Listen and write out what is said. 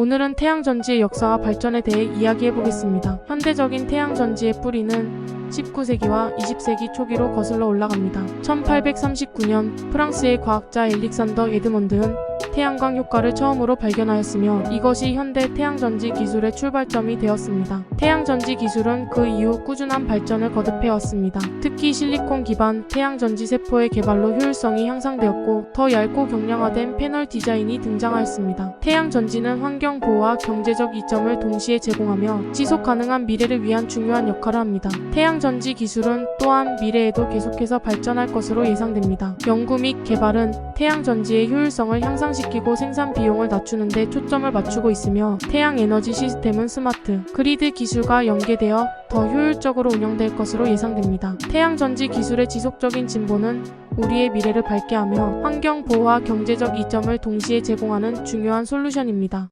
오늘은 태양전지의 역사와 발전에 대해 이야기해 보겠습니다. 현대적인 태양전지의 뿌리는 19세기와 20세기 초기로 거슬러 올라갑니다. 1839년 프랑스의 과학자 엘릭산더 에드먼드는 태양광 효과를 처음으로 발견하였으며 이것이 현대 태양전지 기술의 출발점이 되었습니다. 태양전지 기술은 그 이후 꾸준한 발전을 거듭해왔습니다. 특히 실리콘 기반 태양전지 세포의 개발로 효율성이 향상되었고 더 얇고 경량화된 패널 디자인이 등장하였습니다. 태양전지는 환경 보호와 경제적 이점을 동시에 제공하며 지속 가능한 미래를 위한 중요한 역할을 합니다. 태양전지 기술은 또한 미래에도 계속해서 발전할 것으로 예상됩니다. 연구 및 개발은 태양전지의 효율성을 향상시키고 생산 비용을 낮추는 데 초점을 맞추고 있으며 태양 에너지 시스템은 스마트 그리드 기술과 연계되어 더 효율적으로 운영될 것으로 예상됩니다. 태양 전지 기술의 지속적인 진보는 우리의 미래를 밝게 하며 환경 보호와 경제적 이점을 동시에 제공하는 중요한 솔루션입니다.